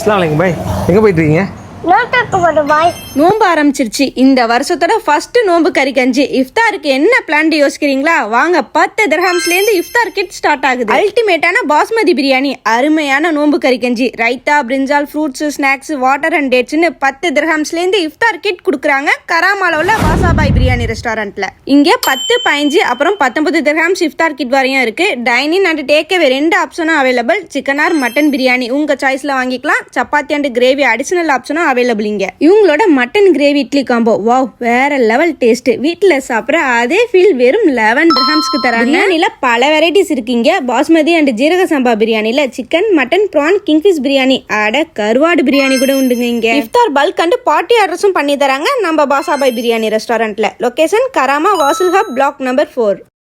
அஸ்லாம் பாய். எங்கே போயிட்டு இருக்கீங்க? நோட்டுக்கு போடு பாய். நோன்பு ஆரம்பிச்சிருச்சு. இந்த வருஷத்தோட ஃபர்ஸ்ட் நோன்பு கறி கஞ்சி. இஃப்தாருக்கு என்ன பிளான் யோசிக்கிறீங்களா? வாங்க பத்து திரஹாம்ஸ்லேருந்து இஃப்தார் கிட் ஸ்டார்ட் ஆகுது. அல்டிமேட்டான பாஸ்மதி பிரியாணி. அருமையான நோன்பு கறி கஞ்சி. ரைத்தா பிரிஞ்சால் ஃப்ரூட்ஸ் ஸ்நாக்ஸ் வாட்டர் அண்ட் டேட்ஸ்னு பத்து திரஹாம்ஸ்லேருந்து இஃப்தார் கிட் கொடுக்குறாங்க கராமால உள்ள வாசாபாய் பிரியாணி ரெஸ்டாரண்ட்ல இங்கே பத்து பதினஞ்சு அப்புறம் பத்தொன்பது திரஹாம்ஸ் இஃப்தார் கிட் வரையும் இருக்கு. டைனிங் அண்ட் டேக் அவே ரெண்டு ஆப்ஷனும் available chicken or mutton biryani. உங்க சாய்ஸ்ல வாங்கிக்கலாம். சப்பாத்தி அண்ட் கிரேவி அடிஷனல் ஆப்ஷனும் அவைலபிள் இங்க. இவங்களோட mutton gravy idli combo wow வேற லெவல் டேஸ்ட் வீட்டில் சாப்பிட்ற அதே ஃபீல் வெறும் லெவன் திரஹம்ஸ்க்கு தராங்க. பிரியாணியில் பல வெரைட்டிஸ் இருக்கீங்க. பாஸ்மதி அண்ட் ஜீரக சம்பா பிரியாணியில் chicken mutton prawn kingfish biryani. அட கருவாடு பிரியாணி கூட உண்டுங்க இங்கே. இஃப்தார் பல்க் அண்ட் பார்ட்டி ஆர்டர்ஸும் பண்ணி தராங்க நம்ம பாசாபாய் பிரியாணி ரெஸ்டாரண்ட்டில் location Karama Wasl hub block number four